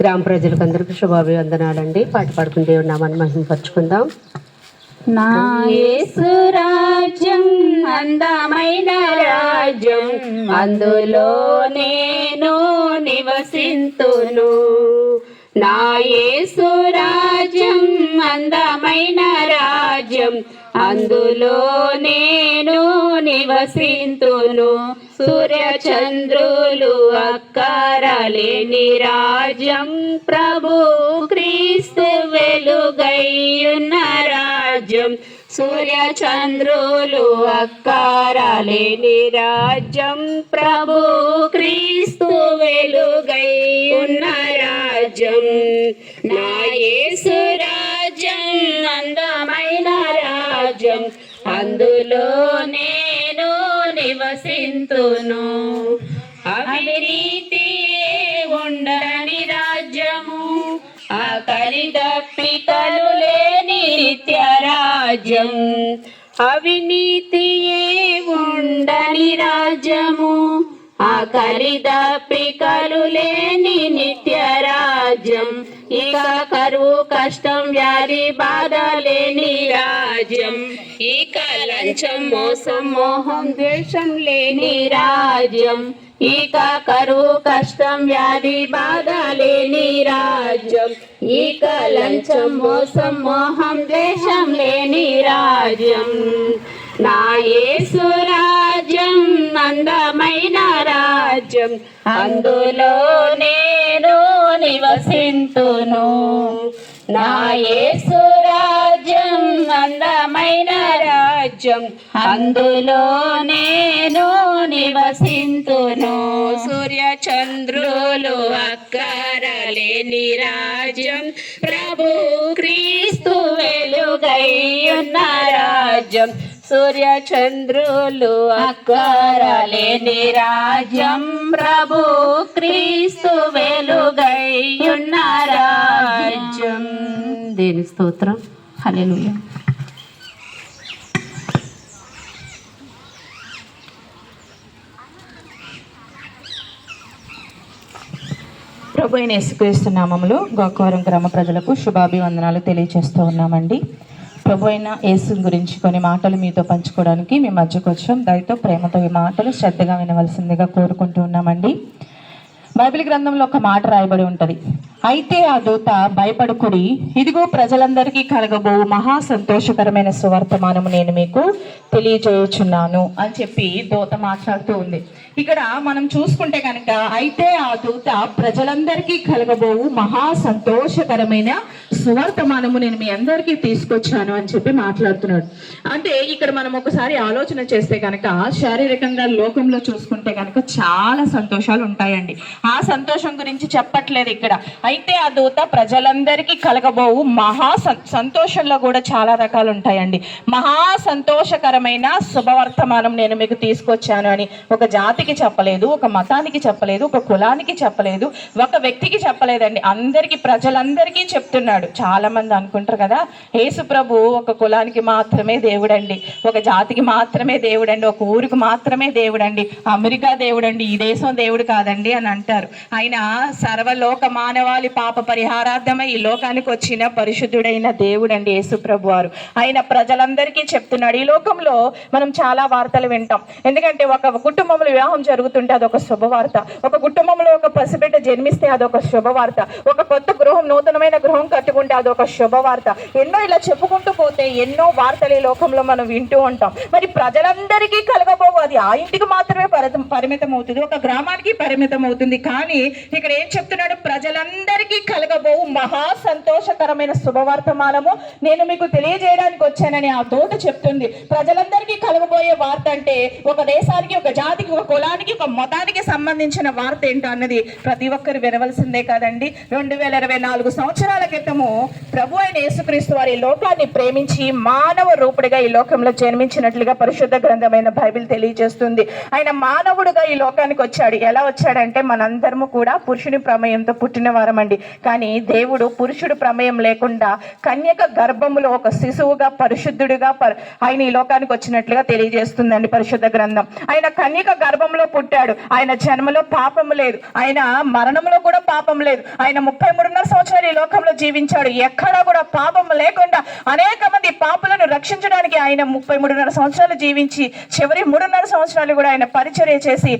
గ్రామ ప్రజలకు అందరికీ శుభాభివందనాలండి. పాట పాడుకుని దేవుడి నామాన్ని మహిమపరుచుకుందాం నా యేసు రాజ్యం అందమైన రాజ్యం అందులో నేను నివసింతును. నా యేసు రాజ్యం అందమైన రాజ్యం అందులో నేను నివసింతును. సూర్య చంద్రులు అక్కరలేని రాజ్యం ప్రభు క్రీస్తు వెలుగైయున్న రాజ్యం. సూర్య చంద్రులు అక్కరలేని రాజ్యం ప్రభు క్రీస్తు వెలుగయ్యున్న రాజ్యం. నా యేసు రాజ్యం అందా అందులో నేను నివసింతును. అవినీతి ఉండని రాజ్యము ఆకలి దప్పికలు లేని నిత్య రాజ్యం అవినీతి ఉండని రాజ్యము ఆకలి దప్పికలు లేని నిత్య రాజ్యం ఇక కరువు కష్టం వ్యాధి బాధ లేని రాజ్యం. ఇక లంచం మోసం మోహం ద్వేషం లేని రాజ్యం. ఇక కరువు కష్టం వ్యాధి బాధ లేని రాజ్యం. ఇక లంచం మోసం మోహం ద్వేషం లేని రాజ్యం. నా యేసు రాజ్యం రాజ్యం అందమైన రాజ్యం. అందులో నేను నివసింతును. నా యేసు రాజ్యం అందమైన రాజ్యం. అందులో నేను నివసింతును. సూర్య చంద్రులు అక్కరలేని రాజ్యం. ప్రభు క్రీస్తు వెలుగయ్యున్న రాజ్యం సూర్య చంద్రులు అక్కరలేని రాజ్యం. ప్రభు క్రీస్తు వెలుగయ్యున్న రాజ్యం దేని స్తోత్రం. హల్లెలూయా. ప్రభు అయిన యేసుక్రీస్తు నామములో గోకవరం గ్రామ ప్రజలకు శుభాభివందనాలు తెలియజేస్తూ ఉన్నామండి. ప్రభు అయిన యేసు గురించి కొన్ని మాటలు మీతో పంచుకోవడానికి మీ మధ్యకు వచ్చాం. దయతో ప్రేమతో ఈ మాటలు శ్రద్ధగా వినవలసిందిగా కోరుకుంటూ ఉన్నామండి. బైబిల్ గ్రంథంలో ఒక మాట రాయబడి ఉంటుంది. అయితే ఆ దూత భయపడుకుడి ఇదిగో ప్రజలందరికీ కలగబో మహా సంతోషకరమైన సువర్తమానము నేను మీకు తెలియజేయుచున్నాను అని చెప్పి దూత మాట్లాడుతూ ఉంది. ఇక్కడ మనం చూసుకుంటే కనుక అయితే ఆ దూత ప్రజలందరికీ కలగబోవు మహా సంతోషకరమైన సువర్తమానము నేను మీ అందరికీ తీసుకొచ్చాను అని చెప్పి మాట్లాడుతున్నాడు. అంటే ఇక్కడ మనం ఒకసారి ఆలోచన చేస్తే కనుక శారీరకంగా లోకంలో చూసుకుంటే కనుక చాలా సంతోషాలు ఉంటాయండి. ఆ సంతోషం గురించి చెప్పట్లేదు ఇక్కడ. అయితే ఆ దూత ప్రజలందరికీ కలగబోవు. మహా సంతోషంలో కూడా చాలా రకాలు ఉంటాయండి మహా సంతోషకరమైన శుభవర్తమానం నేను మీకు తీసుకొచ్చాను అని ఒక జాతికి చెప్పలేదు ఒక మతానికి చెప్పలేదు ఒక కులానికి చెప్పలేదు ఒక వ్యక్తికి చెప్పలేదండి. అందరికీ ప్రజలందరికీ చెప్తున్నాడు. చాలా మంది అనుకుంటారు కదా యేసు ప్రభు ఒక కులానికి మాత్రమే దేవుడండి ఒక జాతికి మాత్రమే దేవుడండి ఒక ఊరికి మాత్రమే దేవుడండి అమెరికా దేవుడండి ఈ దేశం దేవుడు కాదండి అని అంటారు. ఆయన సర్వలోక మానవాళి పాప పరిహారార్థమై ఈ లోకానికి వచ్చిన పరిశుద్ధుడైన దేవుడండి యేసు ప్రభు వారు. ఆయన ప్రజలందరికీ చెప్తున్నాడు. ఈ లోకంలో మనం చాలా వార్తలు వింటాం. ఎందుకంటే ఒక కుటుంబంలో వివాహం జరుగుతుంటే అదొక శుభవార్త. ఒక కుటుంబంలో ఒక పసిబిడ్డ జన్మిస్తే అదొక శుభవార్త. ఒక కొత్త గృహం నూతనమైన గృహం కట్టుకుంటే అదొక శుభవార్త. ఎన్నో ఇలా చెప్పుకుంటూ పోతే ఎన్నో వార్తలు ఈ లోకంలో మనం వింటూ ఉంటాం. మరి ప్రజలందరికీ కలగబోవు. అది ఆ ఇంటికి మాత్రమే పరిమితం అవుతుంది ఒక గ్రామానికి పరిమితం అవుతుంది కానీ ఇక్కడ ఏం చెప్తున్నాడు? ప్రజలందరూ అందరికీ కలగబోవు మహా సంతోషకరమైన శుభవర్తమానము. నేను మీకు తెలియజేయడానికి వచ్చానని ఆ దూత చెప్తుంది. ప్రజలందరికీ కలగబోయే వార్త అంటే ఒక దేశానికి ఒక జాతికి ఒక కులానికి ఒక మతానికి సంబంధించిన వార్త ఏంటో అన్నది ప్రతి ఒక్కరు వినవలసిందే కదండి. రెండు వేల ఇరవై నాలుగు సంవత్సరాల క్రితము ప్రభు అయిన యేసుక్రీస్తు వారి ఈ లోకాన్ని ప్రేమించి మానవ రూపుడిగా ఈ లోకంలో జన్మించినట్లుగా పరిశుద్ధ గ్రంథమైన బైబిల్ తెలియజేస్తుంది. ఆయన మానవుడుగా ఈ లోకానికి వచ్చాడు. ఎలా వచ్చాడంటే మనందరము కూడా పురుషుని ప్రమేయంతో పుట్టిన వారమండి కానీ దేవుడు పురుషుడు ప్రమేయం లేకుండా కన్యక గర్భములో ఒక శిశువుగా పరిశుద్ధుడిగా ఆయన ఈ లోకానికి వచ్చినట్లుగా తెలియజేస్తుందండి పరిశుద్ధ గ్రంథం. ఆయన కన్యక గర్భంలో పుట్టాడు. ఆయన జన్మలో పాపం లేదు. ఆయన మరణంలో కూడా పాపం లేదు. ఆయన ముప్పై మూడున్నర సంవత్సరాలు ఈ లోకంలో జీవించాడు. ఎక్కడా కూడా పాపం లేకుండా అనేక మంది పాపులను రక్షించడానికి ఆయన ముప్పై మూడున్నర సంవత్సరాలు జీవించి చివరి మూడున్నర సంవత్సరాలు కూడా ఆయన పరిచర్య చేసి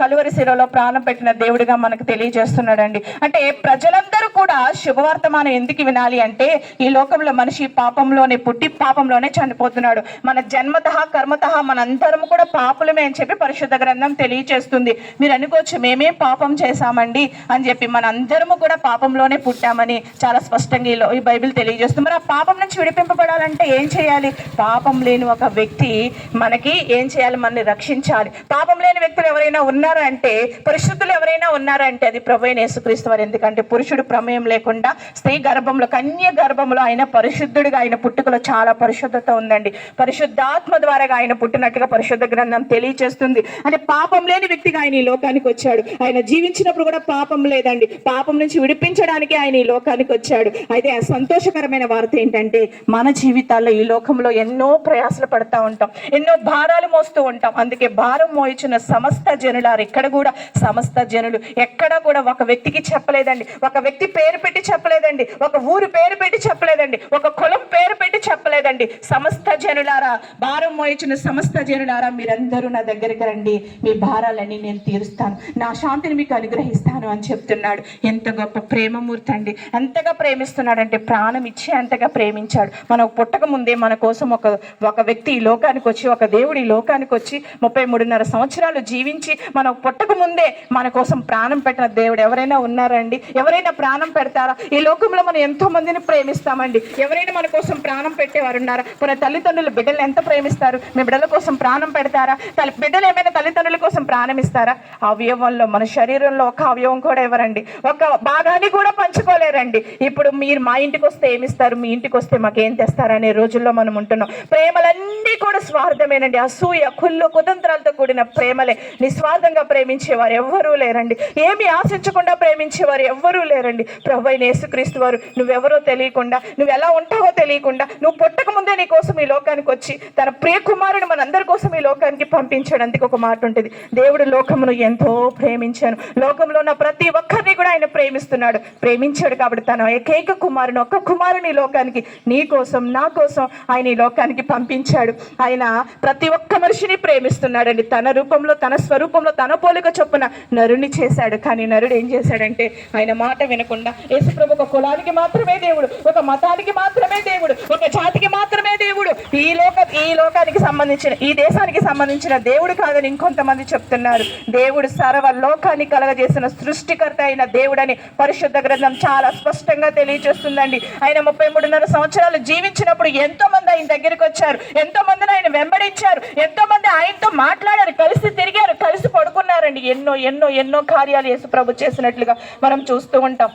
కలువరి శిలలో ప్రాణం పెట్టిన దేవుడిగా మనకు తెలియజేస్తున్నాడండి. అంటే ప్రజలందరూ కూడా శుభవర్తమానం ఎందుకు వినాలి అంటే ఈ లోకంలో మనిషి పాపంలోనే పుట్టి పాపంలోనే చనిపోతున్నాడు. మన జన్మత కర్మత మనందరం కూడా పాపులమే అని చెప్పి పరిశుద్ధ గ్రంథం తెలియజేస్తుంది మీరు అనుకోవచ్చు మేమే పాపం చేశామండి అని చెప్పి మనందరము కూడా పాపంలోనే పుట్టామని చాలా స్పష్టంగా ఈ లో- ఈ బైబిల్ తెలియజేస్తుంది. మరి ఆ పాపం నుంచి విడిపింపబడాలంటే ఏం చేయాలి? పాపం లేని ఒక వ్యక్తి మనకి ఏం చేయాలి? మనల్ని రక్షించాలి. పాపం లేని వ్యక్తులు ఎవరైనా ఉన్నారా అంటే పరిశుద్ధులు ఎవరైనా ఉన్నారా అంటే అది ప్రభు యేసుక్రీస్తు వారు ఎందుకంటే పురుషుడు ప్రమేయం లేకుండా స్త్రీ గర్భంలో కన్య గర్భంలో ఆయన పరిశుద్ధుడిగా ఆయన పుట్టుకలో చాలా పరిశుద్ధత ఉందండి. పరిశుద్ధాత్మ ద్వారా ఆయన పుట్టినట్టుగా పరిశుద్ధ గ్రంథం తెలియచేస్తుంది. అంటే పాపం లేని వ్యక్తిగా ఆయన ఈ లోకానికి వచ్చాడు. ఆయన జీవించినప్పుడు కూడా పాపం లేదండి. పాపం నుంచి విడిపించడానికి ఆయన ఈ లోకానికి వచ్చాడు. అయితే ఆ సంతోషకరమైన వార్త ఏంటంటే మన జీవితాల్లో ఈ లోకంలో ఎన్నో ప్రయాసలు పడతా ఉంటాం. ఎన్నో భారాలు మోస్తూ ఉంటాం. అందుకే భారం మోయించిన సమస్త జనులారు ఇక్కడ కూడా సమస్త జనులు ఎక్కడ కూడా ఒక వ్యక్తికి చెప్పలేదండి. ఒక వ్యక్తి పేరు పెట్టి చెప్పలేదండి ఒక ఊరు పేరు పెట్టి చెప్పలేదండి ఒక కులం పేరు పెట్టి చెప్పలేదండి. సమస్త జనులారా భారం మోయించిన సమస్త జనులారా మీరందరూ నా దగ్గరికి రండి మీ భారాలన్నీ నేను తీరుస్తాను నా శాంతిని మీకు అనుగ్రహిస్తాను అని చెప్తున్నాడు. ఎంత గొప్ప ప్రేమమూర్తి అండి. ఎంతగా ప్రేమిస్తున్నాడంటే ప్రాణం ఇచ్చి అంతగా ప్రేమించాడు. మనం పుట్టక ముందే మన కోసం ఒక ఒక వ్యక్తి ఈ లోకానికి వచ్చి ఒక దేవుడు ఈ లోకానికి వచ్చి ముప్పై మూడున్నర సంవత్సరాలు జీవించి మనం పుట్టక ముందే మన కోసం ప్రాణం పెట్టిన దేవుడు ఎవరైనా ఉన్నారండి? ఎవరైనా ప్రాణం పెడతారా? ఈ లోకంలో మనం ఎంతో మందిని ప్రేమిస్తామండి. ఎవరైనా మన కోసం ప్రాణం పెట్టేవారు ఉన్నారా మన తల్లిదండ్రులు బిడ్డలు ఎంత ప్రేమిస్తారు? మీ బిడ్డల కోసం ప్రాణం పెడతారా? తల్లి బిడ్డలు ఏమైనా తల్లిదండ్రుల కోసం ప్రాణం ఇస్తారా? ఆ అవయవంలో మన శరీరంలో ఒక అవయవం కూడా ఇవ్వరండి ఒక భాగాన్ని కూడా పంచుకోలేరండి. ఇప్పుడు మీరు మా ఇంటికి వస్తే ఏమిస్తారు? మీ ఇంటికి వస్తే మాకేం తెస్తారనే రోజుల్లో మనం ఉంటున్నాం. ప్రేమలన్నీ కూడా స్వార్థమేనండి. అసూయ కుళ్ళు కుతంత్రాలతో కూడిన ప్రేమలే. నిస్వార్థంగా ప్రేమించేవారు ఎవ్వరూ లేరండి. ఏమి ఆశించకుండా ప్రేమించేవారు ఎవ్వరూ లేరండి. ప్రభు అయిన యేసుక్రీస్తు వారు నువ్వెవరో తెలియకుండా నువ్వు ఎలా ఉంటావో తెలియకుండా నువ్వు పుట్టక ముందే నీ కోసం ఈ లోకానికి వచ్చి తన ప్రియ కుమారుని మనందరి కోసం ఈ లోకానికి పంపించాడు. అందుకు ఒక మాట ఉంటుంది. దేవుడు లోకమును ఎంతో ప్రేమించాను. లోకంలో ఉన్న ప్రతి ఒక్కరిని కూడా ఆయన ప్రేమిస్తున్నాడు. ప్రేమించాడు కాబట్టి తన ఏకైక కుమారుని ఒక్క కుమారుని ఈ లోకానికి నీ కోసం నా కోసం ఆయన ఈ లోకానికి పంపించాడు. ఆయన ప్రతి ఒక్క మనిషిని ప్రేమిస్తున్నాడండి. తన రూపంలో తన స్వరూపంలో తన పోలిక చొప్పున నరుని చేశాడు. కానీ నరుడు ఏం చేశాడంటే ఆయన మాట వినకుండా యేసుప్రభు ఒక కులానికి మాత్రమే దేవుడు ఒక మతానికి మాత్రమే దేవుడు ఒక జాతికి మాత్రమే దేవుడు. ఈ లోక ఈ లోకానికి సంబంధించిన ఈ దేశానికి సంబంధించిన దేవుడు కాదని ఇంకొంతమంది చెప్తున్నారు. దేవుడు సర్వ లోకాన్ని కలగజేసిన సృష్టికర్త అయిన దేవుడని పరిశుద్ధ గ్రంథం చాలా స్పష్టంగా తెలియజేస్తుందండి. ఆయన ముప్పై మూడున్నర సంవత్సరాలు జీవించినప్పుడు ఎంతో మంది ఆయన దగ్గరికి వచ్చారు ఎంతో మందిని ఆయన వెంబడించారు ఎంతో మంది ఆయనతో మాట్లాడారు కలిసి తిరిగారు కలిసి పడుకున్నారండి. ఎన్నో ఎన్నో ఎన్నో కార్యాలు యేసు ప్రభు చేసినట్లుగా మనం చూస్తూ ఉంటాం.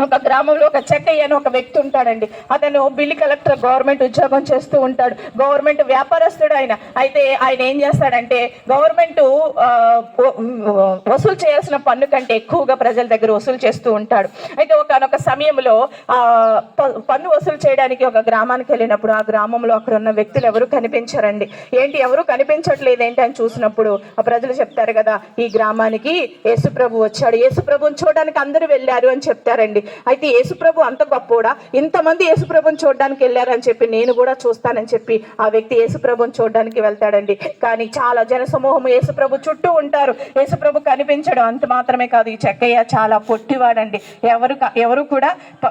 ఒక గ్రామంలో ఒక చెక్కయ్య అని ఒక వ్యక్తి ఉంటాడండి. అతను బిల్లి కలెక్టర్ గవర్నమెంట్ ఉద్యోగం చేస్తూ ఉంటాడు. గవర్నమెంట్ వ్యాపారస్తుడు ఆయన. అయితే ఆయన ఏం చేస్తాడంటే గవర్నమెంట్ వసూలు చేయాల్సిన పన్ను కంటే ఎక్కువగా ప్రజల దగ్గర వసూలు చేస్తూ ఉంటాడు. అయితే ఒకనొక సమయంలో ఆ ప- పన్ను వసూలు చేయడానికి ఒక గ్రామానికి వెళ్ళినప్పుడు ఆ గ్రామంలో అక్కడ ఉన్న వ్యక్తులు ఎవరు కనిపించారండి. ఏంటి ఎవరు కనిపించట్లేదు ఏంటి అని చూసినప్పుడు ఆ ప్రజలు చెప్తారు కదా ఈ గ్రామానికి యేసుప్రభు వచ్చాడు. యేసుప్రభుని చూడడానికి అందరూ వెళ్ళారు అని చెప్తారండి. అయితే యేసుప్రభు అంత గొప్పోడా? ఇంతమంది యేసుప్రభుని చూడడానికి వెళ్ళారని చెప్పి నేను కూడా చూస్తానని చెప్పి ఆ వ్యక్తి యేసుప్రభుని చూడడానికి వెళ్తాడండి. కానీ చాలా జనసమూహం యేసుప్రభు చుట్టూ ఉంటారు. యేసుప్రభు కనిపించడం అంత మాత్రమే కాదు. ఈ చెక్కయ్య చాలా పొట్టివాడండి. ఎవరు ఎవరు కూడా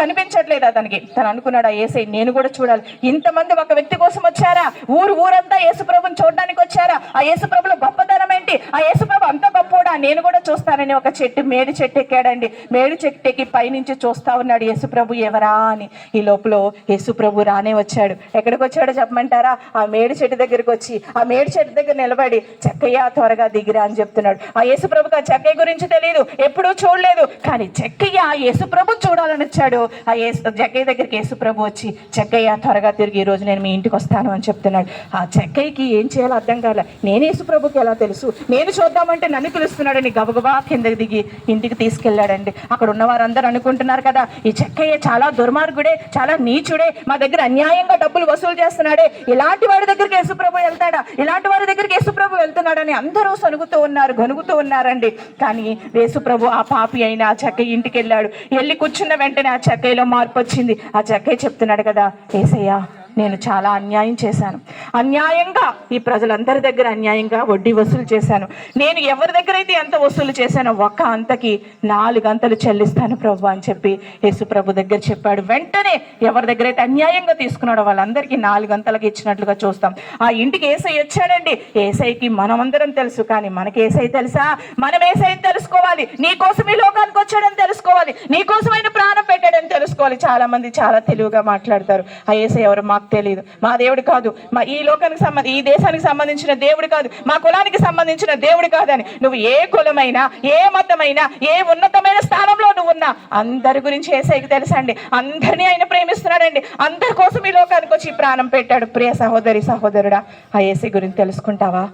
కనిపించట్లేదు అతనికి. తను అనుకున్నాడు ఆ ఏసై నేను కూడా చూడాలి. ఇంతమంది ఒక వ్యక్తి కోసం వచ్చారా? ఊరు ఊరంతా యేసుప్రభుని చూడడానికి వచ్చారా? ఆ యేసుప్రభులో గొప్పతనం ఏంటి? ఆ యేసుప్రభు అంత గొప్పోడా? నేను కూడా చూస్తానని ఒక చెట్టు మేడి చెట్టు ఎక్కాడండి. మేడి చెట్టు ఎక్కి పైనుంచి చూస్తా ఉన్నాడు యేసుప్రభు ఎవరా అని. ఈ లోపల యేసుప్రభు రానే వచ్చాడు. ఎక్కడికి వచ్చాడో చెప్పమంటారా? ఆ మేడి చెట్టు దగ్గరికి వచ్చి ఆ మేడి చెట్టు దగ్గర నిలబడి చెక్కయ్య త్వరగా దిగిరా అని చెప్తున్నాడు. ఆ యేసుప్రభుకి ఆ చెక్కయ్య గురించి తెలియదు ఎప్పుడూ చూడలేదు. కానీ చెక్కయ్య ఆ యేసుప్రభు చూడాలని వచ్చాడు. ఆ యేసు చెక్కయ్య దగ్గరికి యేసుప్రభు వచ్చి చెక్కయ్య త్వరగా తిరిగి ఈ రోజు నేను మీ ఇంటికి వస్తాను అని చెప్తున్నాడు. ఆ చెక్కయ్యకి ఏం చేయాలో అర్థం కాలే. నేను యేసుప్రభుకి ఎలా తెలుసు? నేను చూద్దామంటే నన్ను పిలుస్తున్నాడని గబగబా కిందకి దిగి ఇంటికి తీసుకెళ్ళాడండి. అక్కడ ఉన్న వారందరూ అనుకుంటున్నారు అంటున్నారు కదా. ఈ చెక్కయ్య చాలా దుర్మార్గుడే చాలా నీచుడే మా దగ్గర అన్యాయంగా డబ్బులు వసూలు చేస్తున్నాడే. ఇలాంటి వాడి దగ్గరికి యేసుప్రభు వెళ్తాడా? ఇలాంటి వారి దగ్గరికి యేసుప్రభు వెళ్తున్నాడని అందరూ సనుగుతూ ఉన్నారు గనుగుతూ ఉన్నారండి. కానీ యేసుప్రభు ఆ పాపి అయిన ఆ చెక్కయ్య ఇంటికి వెళ్ళాడు వెళ్ళి కూర్చున్న వెంటనే ఆ చెక్కయ్యలో మార్పు వచ్చింది ఆ చెక్కయ్య చెప్తున్నాడు కదా ఏసయ్యా నేను చాలా అన్యాయం చేశాను. అన్యాయంగా ఈ ప్రజలందరి దగ్గర అన్యాయంగా వడ్డీ వసూలు చేశాను. నేను ఎవరి దగ్గర అయితే ఎంత వసూలు చేశానో ఒక్క అంతకి నాలుగు అంతలు చెల్లిస్తాను ప్రభు అని చెప్పి యేసు ప్రభు దగ్గర చెప్పాడు. వెంటనే ఎవరి దగ్గర అయితే అన్యాయంగా తీసుకున్నాడో వాళ్ళందరికీ నాలుగు అంతలకు ఇచ్చినట్లుగా చూస్తాం. ఆ ఇంటికి ఏసై వచ్చాడండి. ఏసైకి మనమందరం తెలుసు కానీ మనకి ఏసై తెలుసా? మనం ఏసై తెలుసుకోవాలి. నీ కోసం ఈ లోకానికి వచ్చాడని తెలుసుకోవాలి. నీ కోసం ఆయన ప్రాణం పెట్టాడని తెలుసుకోవాలి. చాలా మంది చాలా తెలివిగా మాట్లాడతారు. ఆ ఏసై ఎవరు మాకు తెలియదు మా దేవుడు కాదు. మా ఈ లోకానికి సంబంధించి ఈ దేశానికి సంబంధించిన దేవుడు కాదు. మా కులానికి సంబంధించిన దేవుడు కాదని నువ్వు ఏ కులమైనా ఏ మతమైనా ఏ ఉన్నతమైన స్థానంలో నువ్వు ఉన్నా అందరి గురించి ఏసైకి తెలుసండి. అందరినీ ఆయన ప్రేమిస్తున్నాడండి. అందరి కోసం ఈ లోకానికి వచ్చి ప్రాణం పెట్టాడు. ప్రియ సహోదరి సహోదరుడా ఆ ఏసై గురించి తెలుసుకుంటావా?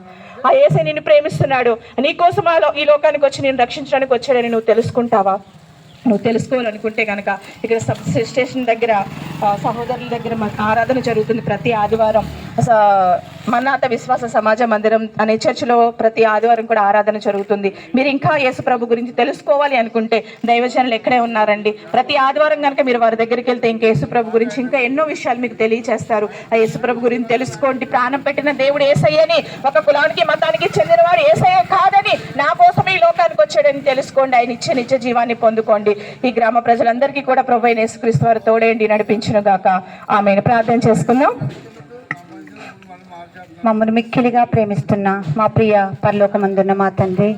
ఆ ఏసై నిన్ను ప్రేమిస్తున్నాడు. నీ కోసం ఈ లోకానికి వచ్చి నేను రక్షించడానికి వచ్చాడని నువ్వు తెలుసుకుంటావా? నువ్వు తెలుసుకోవాలనుకుంటే కనుక ఇక్కడ సబ్ స్టేషన్ దగ్గర సహోదరుల దగ్గర మన ఆరాధన జరుగుతుంది ప్రతి ఆదివారం. మన్నాత విశ్వాస సమాజ మందిరం అనే చర్చిలో ప్రతి ఆదివారం కూడా ఆరాధన జరుగుతుంది. మీరు ఇంకా యేసు ప్రభు గురించి తెలుసుకోవాలి అనుకుంటే దైవజనులు ఎక్కడే ఉన్నారండి? ప్రతి ఆదివారం కనుక మీరు వారి దగ్గరికి వెళ్తే ఇంకా యేసు ప్రభు గురించి ఇంకా ఎన్నో విషయాలు మీకు తెలియచేస్తారు. ఆ యేసు ప్రభు గురించి తెలుసుకోండి. ప్రాణం పెట్టిన దేవుడు ఏసయ్యని ఒక కులానికి మతానికి చెందినవాడు ఏసయ్య కాదని నా కోసం ఈ లోకానికి వచ్చాడని తెలుసుకోండి. ఆయన ఇచ్చే నిత్య జీవాన్ని పొందుకోండి. ఈ గ్రామ ప్రజలందరికీ కూడా ప్రభు అయిన యేసుక్రీస్తు వారు తోడేండి నడిపించును గాక ఆమెను. ప్రార్థన చేసుకుందాం. మమ్మల్ని మిక్కిలిగా ప్రేమిస్తున్న మా ప్రియ పరలోకమందున్న మా తండ్రి.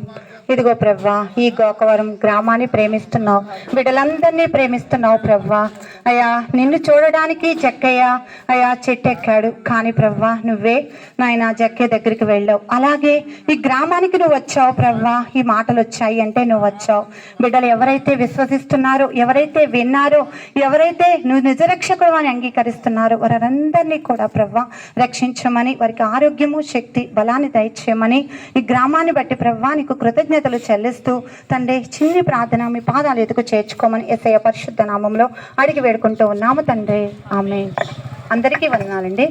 ఇదిగో ప్రవ్వా ఈ గోకవరం గ్రామాన్ని ప్రేమిస్తున్నావు బిడ్డలందరినీ ప్రేమిస్తున్నావు ప్రవ్వా. అయ్యా నిన్ను చూడడానికి జక్కయ్య అయ్యా చెట్టెక్కాడు. కానీ ప్రవ్వా నువ్వే నాయన జక్కయ్య దగ్గరికి వెళ్ళావు. అలాగే ఈ గ్రామానికి నువ్వు వచ్చావు ప్రవ్వా. ఈ మాటలు వచ్చాయి అంటే నువ్వు వచ్చావు. బిడ్డలు ఎవరైతే విశ్వసిస్తున్నారో ఎవరైతే విన్నారో ఎవరైతే నువ్వు నిజరక్షకుడు అని అంగీకరిస్తున్నారో వారందరినీ కూడా ప్రవ్వా రక్షించమని వారికి ఆరోగ్యము శక్తి బలాన్ని దయచేయమని ఈ గ్రామాన్ని బట్టి ప్రవ్వా నీకు కృతజ్ఞతలు చెల్లిస్తూ తండ్రి చిన్ని ప్రార్థన మీ పాదాలు ఎదుగు చేర్చుకోమని ఎస్ఐ పరిశుద్ధ నామంలో అడిగి వేడుకుంటూ ఉన్నాము తండ్రి. ఆమె అందరికీ వందనాలండి.